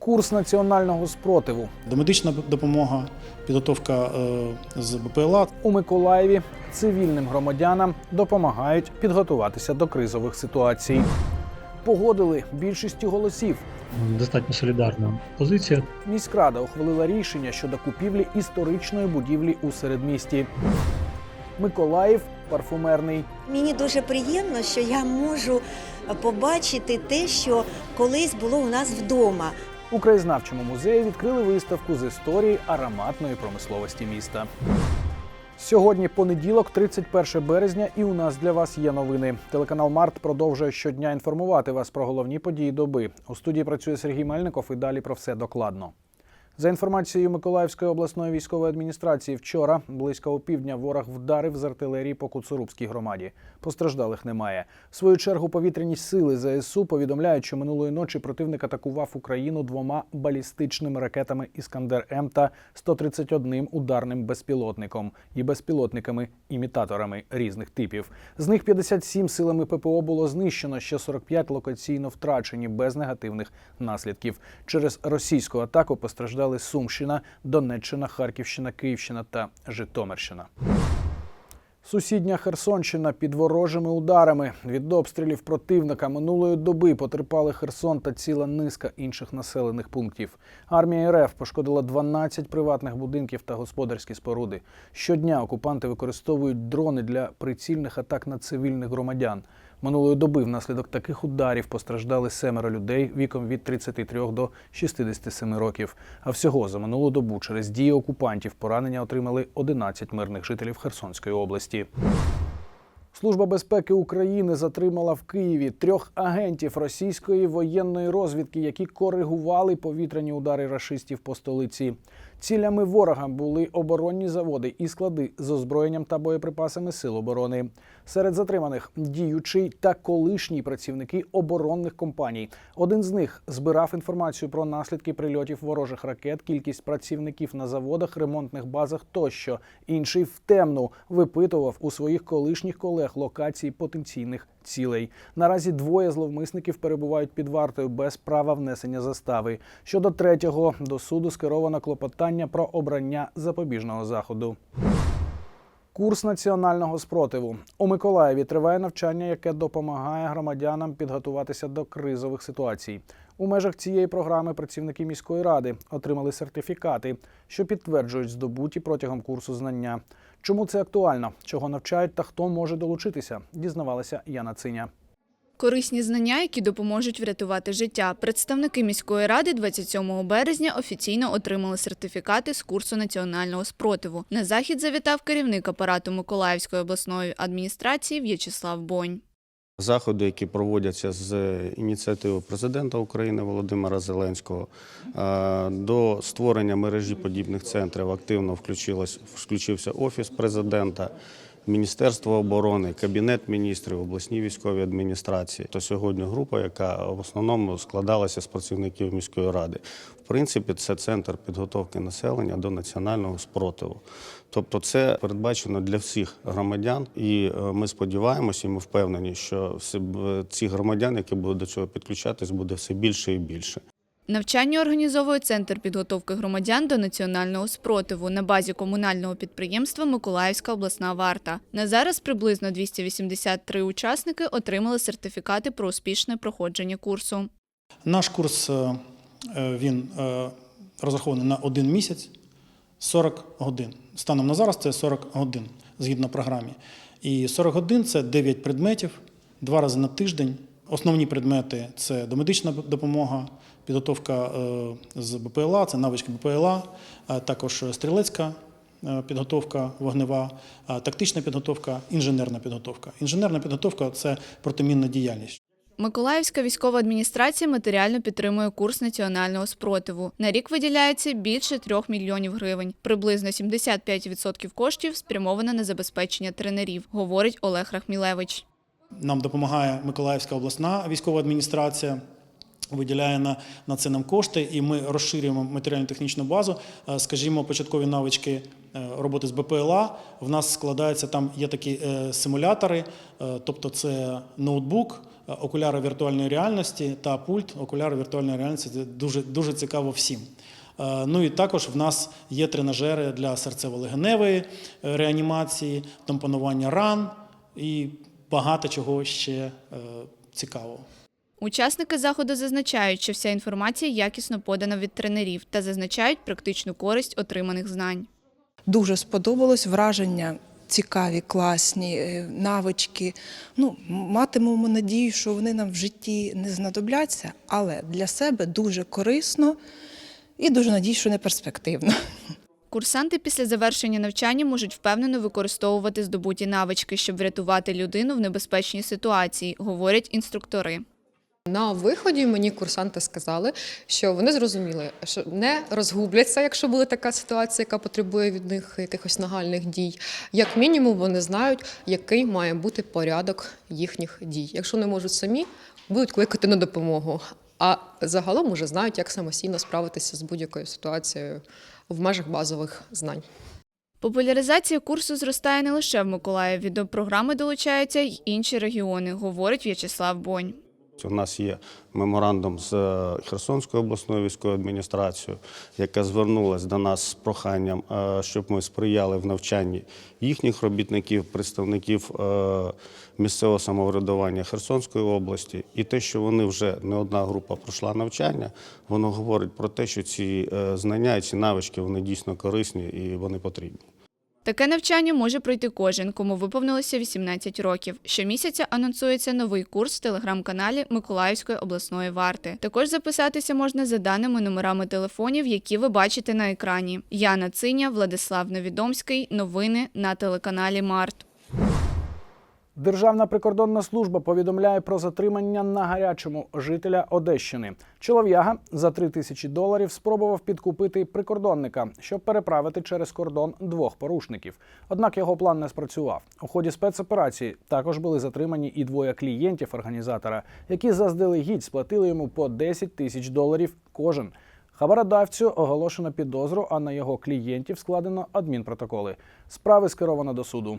Курс національного спротиву Домедична допомога, підготовка е, з БПЛА. у Миколаєві цивільним громадянам допомагають підготуватися до кризових ситуацій. Погодили більшістю голосів. достатньо солідарна позиція. Міськрада ухвалила рішення щодо купівлі історичної будівлі у середмісті. Миколаїв парфумерний. Мені дуже приємно, що я можу побачити те, що колись було у нас вдома. У краєзнавчому музеї відкрили виставку з історії ароматної промисловості міста. Сьогодні понеділок, 31 березня, і у нас для вас є новини. Телеканал Март продовжує щодня інформувати вас про головні події доби. У студії працює Сергій Мельников і далі про все докладно. За інформацією Миколаївської обласної військової адміністрації, вчора близько опівдня ворог вдарив з артилерії по Куцурубській громаді. Постраждалих немає. В свою чергу повітряні сили ЗСУ повідомляють, що минулої ночі противник атакував Україну двома балістичними ракетами Іскандер М та 131 ударним безпілотником і безпілотниками-імітаторами різних типів. З них 57 силами ППО було знищено, ще 45 локаційно втрачені без негативних наслідків. Через російську атаку постраждали Сумщина, Донеччина, Харківщина, Київщина та Житомирщина. Сусідня Херсонщина під ворожими ударами від обстрілів противника минулої доби потерпали Херсон та ціла низка інших населених пунктів. Армія РФ пошкодила 12 приватних будинків та господарські споруди. Щодня окупанти використовують дрони для прицільних атак на цивільних громадян. Минулої доби внаслідок таких ударів постраждали семеро людей віком від 33 до 67 років. А всього за минулу добу через дії окупантів поранення отримали 11 мирних жителів Херсонської області. Служба безпеки України затримала в Києві трьох агентів російської воєнної розвідки, які коригували повітряні удари рашистів по столиці. Цілями ворога були оборонні заводи і склади з озброєнням та боєприпасами сил оборони. Серед затриманих діючий та колишні працівники оборонних компаній. Один з них збирав інформацію про наслідки прильотів ворожих ракет, кількість працівників на заводах, ремонтних базах тощо. Інший втемну випитував у своїх колишніх колег локації потенційних цілей. Наразі двоє зловмисників перебувають під вартою без права внесення застави. Щодо третього до суду скеровано клопотання про обрання запобіжного заходу. Курс національного спротиву у Миколаєві триває навчання, яке допомагає громадянам підготуватися до кризових ситуацій. У межах цієї програми працівники міської ради отримали сертифікати, що підтверджують здобуті протягом курсу знання. Чому це актуально? Чого навчають та хто може долучитися? Дізнавалася Яна Циня. Корисні знання, які допоможуть врятувати життя. Представники міської ради 27 березня офіційно отримали сертифікати з курсу національного спротиву. На захід завітав керівник апарату Миколаївської обласної адміністрації В'ячеслав Бонь. Заходи, які проводяться з ініціативи президента України Володимира Зеленського, е, до створення мережі подібних центрів активно включився офіс президента. Міністерство оборони, кабінет міністрів, обласні військові адміністрації. То сьогодні група, яка в основному складалася з працівників міської ради. В принципі, це центр підготовки населення до національного спротиву. Тобто, це передбачено для всіх громадян, і е, ми сподіваємося, і ми впевнені, що все б- громадян, які будуть до цього підключатись, буде все більше і більше. Навчання організовує центр підготовки громадян до національного спротиву на базі комунального підприємства Миколаївська обласна варта. На зараз приблизно 283 учасники отримали сертифікати про успішне проходження курсу. Наш курс е, е, він е, розрахований на один місяць 40 годин. Станом на зараз це 40 годин згідно програмі. І 40 годин це 9 предметів, два рази на тиждень. Основні предмети це домедична допомога, підготовка е, з БПЛА, це навички БПЛА, також стрілецька е, підготовка вогнева, тактична підготовка, інженерна підготовка. Інженерна підготовка це протимінна діяльність. Миколаївська військова адміністрація матеріально підтримує курс національного спротиву. На рік виділяється більше 3 мільйонів гривень. Приблизно 75% коштів спрямовано на забезпечення тренерів, говорить Олег Рахмілевич. Нам допомагає Миколаївська обласна військова адміністрація. Виділяє на, на це нам кошти, і ми розширюємо матеріально-технічну базу. Е, Скажімо, початкові навички е, роботи з БПЛА. В нас складається там є такі е, симулятори, тобто це ноутбук, окуляри віртуальної реальності та пульт окуляри віртуальної реальності. Це дуже, дуже цікаво всім. Ну і також в нас є тренажери для серцево-легеневої реанімації, тампонування ран і багато чого ще цікавого. Учасники заходу зазначають, що вся інформація якісно подана від тренерів та зазначають практичну користь отриманих знань. Дуже сподобалось враження. Цікаві, класні е, навички. Ну, матимемо надію, що вони нам в житті не знадобляться, але для себе дуже корисно і дуже надію, що не перспективно. Курсанти після завершення навчання можуть впевнено використовувати здобуті навички, щоб врятувати людину в небезпечній ситуації, говорять інструктори. На виході мені курсанти сказали, що вони зрозуміли, що не розгубляться, якщо буде така ситуація, яка потребує від них якихось нагальних дій. Як мінімум, вони знають, який має бути порядок їхніх дій. Якщо не можуть самі, будуть кликати на допомогу. А загалом уже знають, як самостійно справитися з будь-якою ситуацією в межах базових знань. Популяризація курсу зростає не лише в Миколаєві. До програми долучаються й інші регіони, говорить В'ячеслав Бонь. У нас є меморандум з е, Херсонською обласною військовою адміністрацією, яка звернулася до нас з проханням, е, щоб ми сприяли в навчанні їхніх робітників, представників е, місцевого самоврядування Херсонської області. І те, що вони вже не одна група пройшла навчання, воно говорить про те, що ці знання ці навички вони дійсно корисні і вони потрібні. Таке навчання може пройти кожен, кому виповнилося 18 років. Щомісяця анонсується новий курс в телеграм-каналі Миколаївської обласної варти. Також записатися можна за даними номерами телефонів, які ви бачите на екрані. Яна Циня, Владислав Невідомський. Новини на телеканалі Март. Державна прикордонна служба повідомляє про затримання на гарячому жителя Одещини. Чолов'яга за 3 тисячі доларів спробував підкупити прикордонника, щоб переправити через кордон двох порушників. Однак його план не спрацював. У ході спецоперації також були затримані і двоє клієнтів організатора, які заздалегідь сплатили йому по 10 тисяч доларів кожен. Хабародавцю оголошено підозру, а на його клієнтів складено адмінпротоколи. Справи скеровано до суду.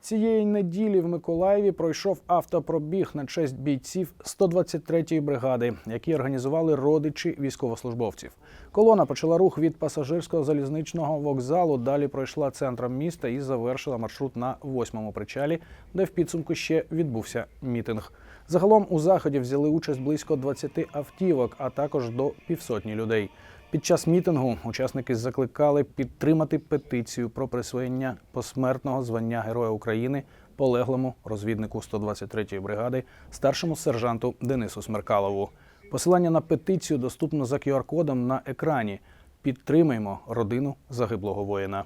Цієї неділі в Миколаєві пройшов автопробіг на честь бійців 123-ї бригади, які організували родичі військовослужбовців. Колона почала рух від пасажирського залізничного вокзалу. Далі пройшла центром міста і завершила маршрут на восьмому причалі, де в підсумку ще відбувся мітинг. Загалом у заході взяли участь близько 20 автівок, а також до півсотні людей. Під час мітингу учасники закликали підтримати петицію про присвоєння посмертного звання Героя України полеглому розвіднику 123-ї бригади, старшому сержанту Денису Смеркалову. Посилання на петицію доступно за QR-кодом на екрані. Підтримаймо родину загиблого воїна.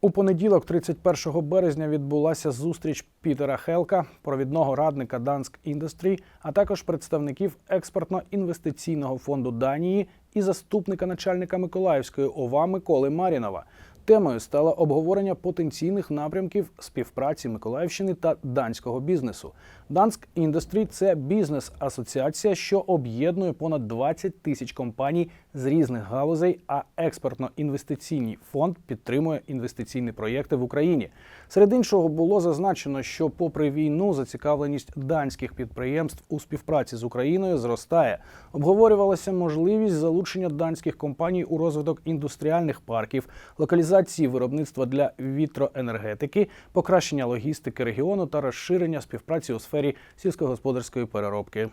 У понеділок, 31 березня, відбулася зустріч Пітера Хелка, провідного радника Данськ Індустрі, а також представників експортно-інвестиційного фонду Данії і заступника начальника Миколаївської ОВА Миколи Марінова. Темою стало обговорення потенційних напрямків співпраці Миколаївщини та данського бізнесу. Данськ Індустрі це бізнес-асоціація, що об'єднує понад 20 тисяч компаній з різних галузей, а експортно-інвестиційний фонд підтримує інвестиційні проєкти в Україні. Серед іншого було зазначено, що, попри війну, зацікавленість данських підприємств у співпраці з Україною зростає. Обговорювалася можливість залучення данських компаній у розвиток індустріальних парків, локалізації виробництва для вітроенергетики, покращення логістики регіону та розширення співпраці у сфері сільськогосподарської переробки.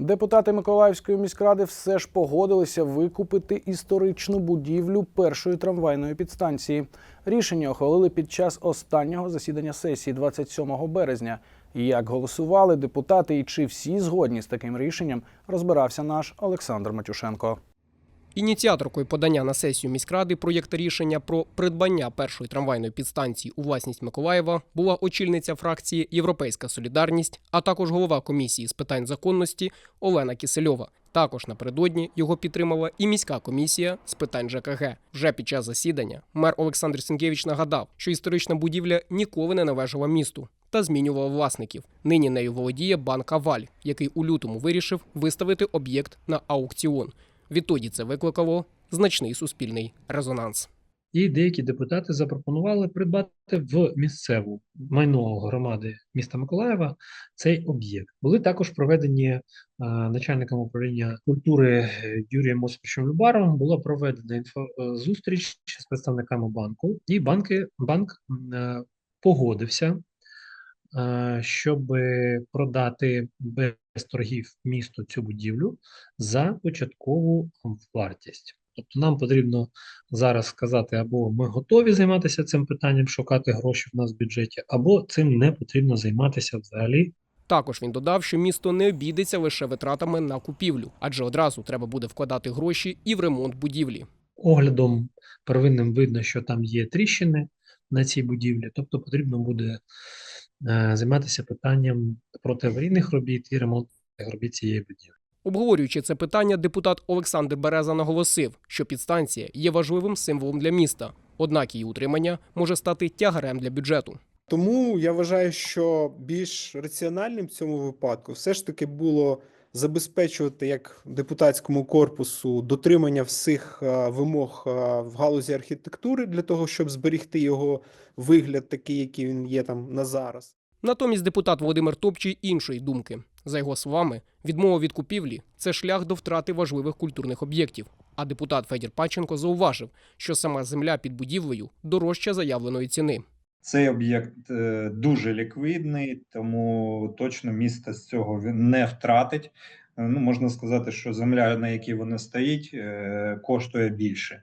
Депутати Миколаївської міськради все ж погодилися викупити історичну будівлю першої трамвайної підстанції. Рішення ухвалили під час останнього засідання сесії 27 березня. Як голосували депутати і чи всі згодні з таким рішенням, розбирався наш Олександр Матюшенко. Ініціаторкою подання на сесію міськради проєкта рішення про придбання першої трамвайної підстанції у власність Миколаєва була очільниця фракції Європейська Солідарність, а також голова комісії з питань законності Олена Кисельова. Також напередодні його підтримала і міська комісія з питань ЖКГ. Вже під час засідання мер Олександр Сінкевич нагадав, що історична будівля ніколи не належала місту та змінювала власників. Нині нею володіє банк Аваль, який у лютому вирішив виставити об'єкт на аукціон. Відтоді це викликало значний суспільний резонанс. І деякі депутати запропонували придбати в місцеву майно громади міста Миколаєва цей об'єкт. Були також проведені е, начальником управління культури е, Юрієм Осиповичем Любаровим. Була проведена інфо, е, з представниками банку, і банки, банк погодився, щоб продати без торгів місту цю будівлю за початкову вартість. Тобто нам потрібно зараз сказати, або ми готові займатися цим питанням, шукати гроші в нас в бюджеті, або цим не потрібно займатися взагалі. Також він додав, що місто не обійдеться лише витратами на купівлю, адже одразу треба буде вкладати гроші і в ремонт будівлі. Оглядом первинним видно, що там є тріщини на цій будівлі, тобто потрібно буде займатися питанням протиаварійних робіт і ремонтних робіт цієї будівлі. Обговорюючи це питання, депутат Олександр Береза наголосив, що підстанція є важливим символом для міста, однак її утримання може стати тягарем для бюджету. Тому я вважаю, що більш раціональним в цьому випадку все ж таки було забезпечувати як депутатському корпусу дотримання всіх е, вимог е, в галузі архітектури для того, щоб зберігти його вигляд такий, який він є там на зараз. Натомість депутат Володимир Топчий іншої думки. За його словами, відмова від купівлі це шлях до втрати важливих культурних об'єктів. А депутат Федір Паченко зауважив, що сама земля під будівлею дорожча заявленої ціни. Цей об'єкт е, дуже ліквідний, тому точно місто з цього він не втратить. Е, Ну, можна сказати, що земля, на якій вона стоїть, е, коштує більше.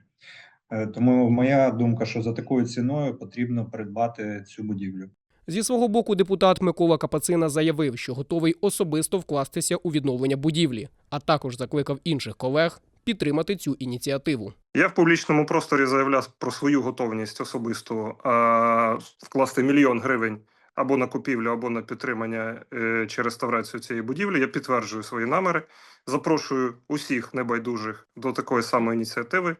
Тому моя думка, що за такою ціною потрібно придбати цю будівлю. Зі свого боку, депутат Микола Капацина заявив, що готовий особисто вкластися у відновлення будівлі, а також закликав інших колег підтримати цю ініціативу. Я в публічному просторі заявляв про свою готовність особисто а, вкласти мільйон гривень або на купівлю, або на підтримання е, чи реставрацію цієї будівлі. Я підтверджую свої наміри. Запрошую усіх небайдужих до такої самої ініціативи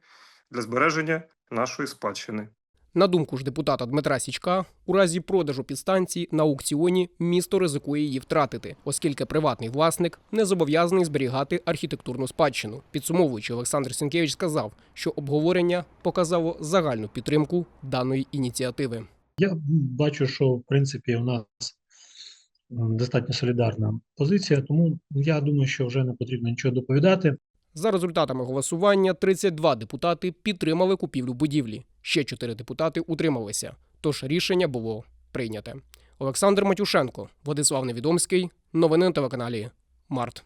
для збереження нашої спадщини. На думку ж депутата Дмитра Січка, у разі продажу підстанції на аукціоні місто ризикує її втратити, оскільки приватний власник не зобов'язаний зберігати архітектурну спадщину. Підсумовуючи, Олександр Сінкевич сказав, що обговорення показало загальну підтримку даної ініціативи. Я бачу, що в принципі у нас достатньо солідарна позиція, тому я думаю, що вже не потрібно нічого доповідати. За результатами голосування 32 депутати підтримали купівлю будівлі. Ще 4 депутати утрималися. Тож рішення було прийняте. Олександр Матюшенко, Владислав Невідомський. Новини на телеканалі Март.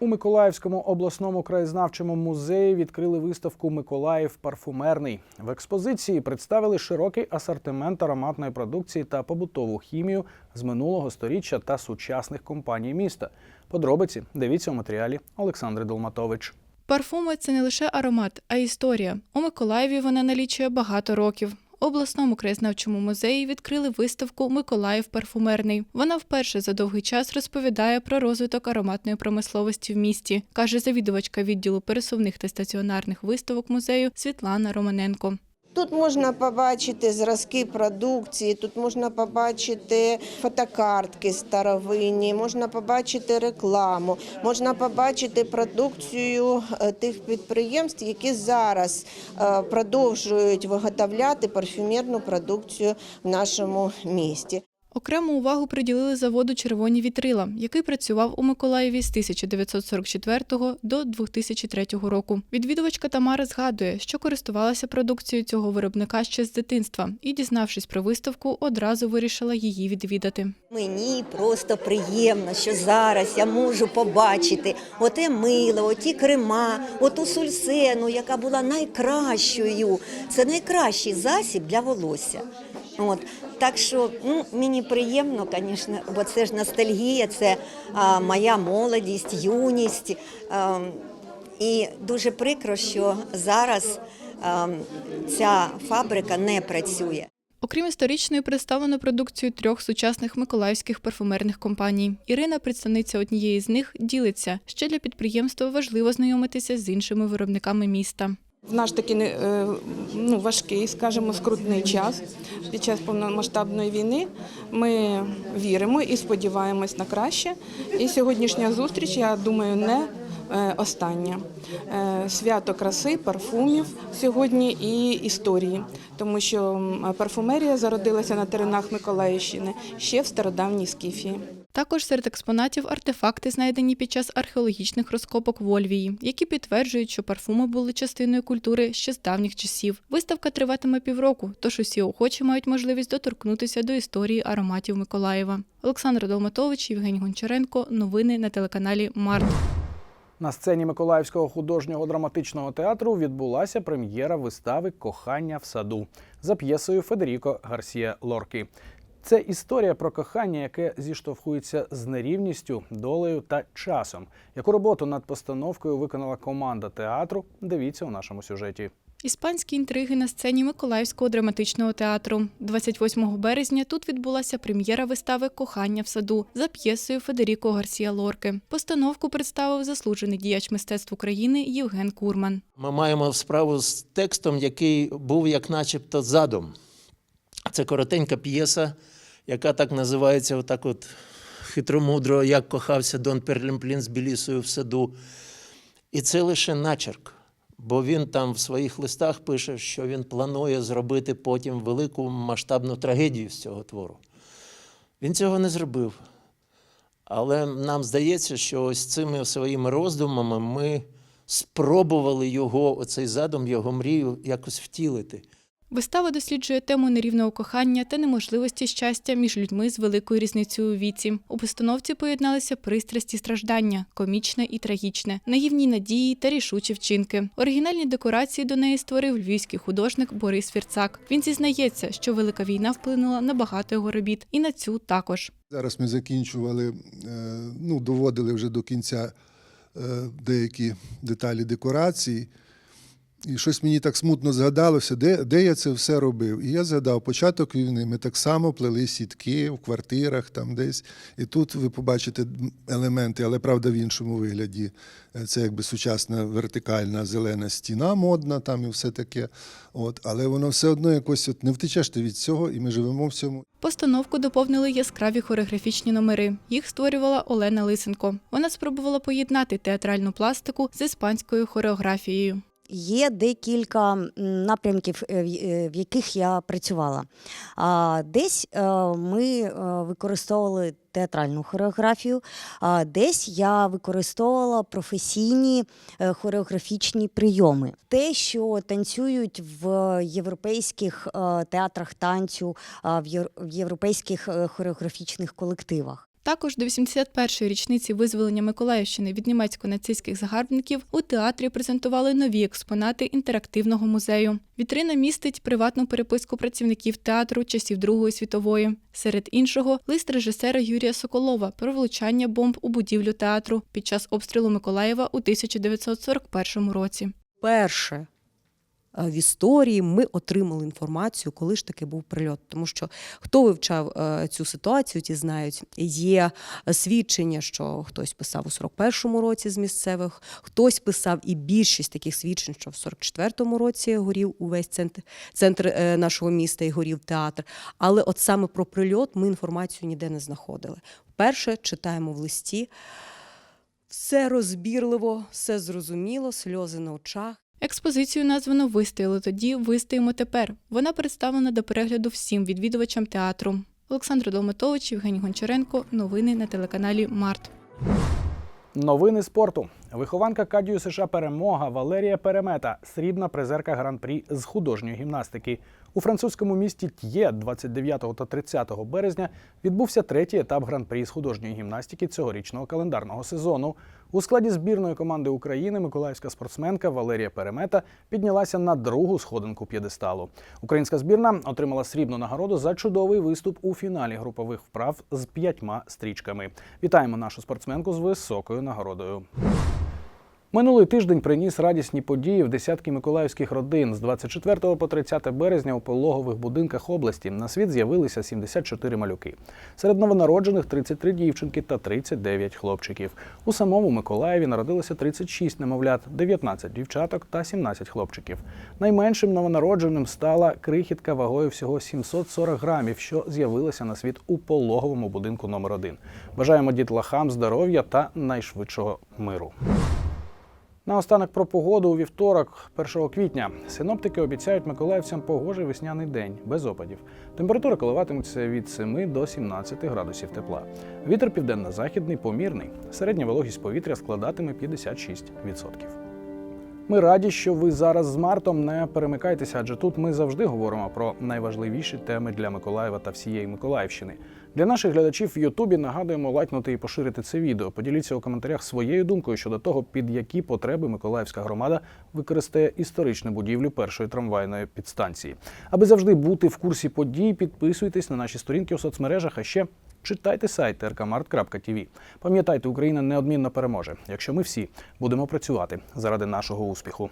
У Миколаївському обласному краєзнавчому музеї відкрили виставку Миколаїв парфумерний. В експозиції представили широкий асортимент ароматної продукції та побутову хімію з минулого сторіччя та сучасних компаній міста. Подробиці дивіться у матеріалі Олександри Долматович. Парфуми це не лише аромат, а історія. У Миколаєві вона налічує багато років. У обласному краєзнавчому музеї відкрили виставку Миколаїв парфумерний. Вона вперше за довгий час розповідає про розвиток ароматної промисловості в місті, каже завідувачка відділу пересувних та стаціонарних виставок музею Світлана Романенко. Тут можна побачити зразки продукції, тут можна побачити фотокартки старовинні, можна побачити рекламу, можна побачити продукцію е, тих підприємств, які зараз е, продовжують виготовляти парфюмерну продукцію в нашому місті. Окрему увагу приділили заводу Червоні вітрила, який працював у Миколаєві з 1944 до 2003 року. Відвідувачка Тамара згадує, що користувалася продукцією цього виробника ще з дитинства, і, дізнавшись про виставку, одразу вирішила її відвідати. Мені просто приємно, що зараз я можу побачити оте мило, оті крема, оту сульсену, яка була найкращою. Це найкращий засіб для волосся. От. Так що ну, мені приємно, звісно, бо це ж ностальгія, це а, моя молодість, юність. А, І дуже прикро, що зараз ем, ця фабрика не працює. Окрім історичної, представлено продукцію трьох сучасних миколаївських парфумерних компаній. Ірина, представниця однієї з них, ділиться, що для підприємства важливо знайомитися з іншими виробниками міста. В наш такий е, ну, важкий, скажімо, скрутний час під час повномасштабної війни ми віримо і сподіваємось на краще. І сьогоднішня зустріч, я думаю, не е, остання. Е, Свято краси, парфумів сьогодні і історії, тому що парфумерія зародилася на теренах Миколаївщини ще в стародавній Скіфії. Також серед експонатів артефакти, знайдені під час археологічних розкопок в Ольвії, які підтверджують, що парфуми були частиною культури ще з давніх часів. Виставка триватиме півроку, тож усі охочі мають можливість доторкнутися до історії ароматів Миколаєва. Олександр Долматович, Євгеній Гончаренко. Новини на телеканалі Март. На сцені Миколаївського художнього драматичного театру відбулася прем'єра вистави Кохання в саду за п'єсою Федеріко Гарсія Лорки. Це історія про кохання, яке зіштовхується з нерівністю, долею та часом. Яку роботу над постановкою виконала команда театру? Дивіться у нашому сюжеті. Іспанські інтриги на сцені Миколаївського драматичного театру. 28 березня тут відбулася прем'єра вистави Кохання в саду за п'єсою Федеріко Гарсія Лорки. Постановку представив заслужений діяч мистецтв України Євген Курман. Ми маємо справу з текстом, який був як начебто задум. Це коротенька п'єса, яка так називається, отак от хитромудро, як кохався Дон Перлімплін з Білісою в саду. І це лише начерк. Бо він там в своїх листах пише, що він планує зробити потім велику масштабну трагедію з цього твору. Він цього не зробив. Але нам здається, що ось цими своїми роздумами ми спробували його, оцей задум, його мрію якось втілити. Вистава досліджує тему нерівного кохання та неможливості щастя між людьми з великою різницею у віці. У постановці поєдналися пристрасті страждання, комічне і трагічне, наївні надії та рішучі вчинки. Оригінальні декорації до неї створив львівський художник Борис Фірцак. Він зізнається, що велика війна вплинула на багато його робіт, і на цю також. Зараз ми закінчували, е, ну, доводили вже до кінця е, деякі деталі декорації. І щось мені так смутно згадалося, де, де я це все робив. І я згадав, початок війни ми так само плели сітки в квартирах, там десь. І тут ви побачите елементи, але правда в іншому вигляді. Це якби сучасна вертикальна зелена стіна модна, там і все таке. От, але воно все одно якось от не втечеш ти від цього, і ми живемо в цьому. Постановку доповнили яскраві хореографічні номери. Їх створювала Олена Лисенко. Вона спробувала поєднати театральну пластику з іспанською хореографією. Є декілька напрямків, е, в е, яких я працювала. Десь е, ми використовували театральну хореографію, а десь я використовувала професійні хореографічні прийоми. Те, що танцюють в європейських театрах танцю, в європейських хореографічних колективах. Також до 81-ї річниці визволення Миколаївщини від німецько-нацистських загарбників у театрі презентували нові експонати інтерактивного музею. Вітрина містить приватну переписку працівників театру часів Другої світової. Серед іншого, лист режисера Юрія Соколова про влучання бомб у будівлю театру під час обстрілу Миколаєва у 1941 році. Перше в історії ми отримали інформацію, коли ж таки був прильот. Тому що хто вивчав е, цю ситуацію, ті знають, є свідчення, що хтось писав у 41-му році з місцевих, хтось писав і більшість таких свідчень, що в 44-му році горів увесь центр, центр е, нашого міста і горів театр. Але от саме про прильот ми інформацію ніде не знаходили. Перше читаємо в листі. Все розбірливо, все зрозуміло, сльози на очах. Експозицію названо Вистояли тоді, вистоїмо тепер. Вона представлена до перегляду всім відвідувачам театру. Олександр Долматович, Євгеній Гончаренко. Новини на телеканалі Март. Новини спорту. Вихованка Кадію США перемога Валерія Перемета, срібна призерка гран-прі з художньої гімнастики. У французькому місті Т'є 29 та 30 березня відбувся третій етап гран-прі з художньої гімнастики цьогорічного календарного сезону. У складі збірної команди України миколаївська спортсменка Валерія Перемета піднялася на другу сходинку п'єдесталу. Українська збірна отримала срібну нагороду за чудовий виступ у фіналі групових вправ з п'ятьма стрічками. Вітаємо нашу спортсменку з високою нагородою. Минулий тиждень приніс радісні події в десятки миколаївських родин. З 24 по 30 березня у пологових будинках області на світ з'явилися 74 малюки. Серед новонароджених 33 дівчинки та 39 хлопчиків. У самому Миколаєві народилося 36 немовлят, 19 дівчаток та 17 хлопчиків. Найменшим новонародженим стала крихітка вагою всього 740 грамів, що з'явилася на світ у пологовому будинку номер 1 Бажаємо дітлахам здоров'я та найшвидшого миру. Наостанок про погоду у вівторок, 1 квітня. Синоптики обіцяють миколаївцям погожий весняний день без опадів. Температура коливатиметься від 7 до 17 градусів тепла. Вітер південно-західний помірний. Середня вологість повітря складатиме 56%. Ми раді, що ви зараз з Мартом не перемикайтеся, адже тут ми завжди говоримо про найважливіші теми для Миколаєва та всієї Миколаївщини. Для наших глядачів в Ютубі нагадуємо лайкнути і поширити це відео. Поділіться у коментарях своєю думкою щодо того, під які потреби Миколаївська громада використає історичну будівлю першої трамвайної підстанції. Аби завжди бути в курсі подій, підписуйтесь на наші сторінки у соцмережах, а ще читайте сайт rkmart.tv. Пам'ятайте, Україна неодмінно переможе, якщо ми всі будемо працювати заради нашого успіху.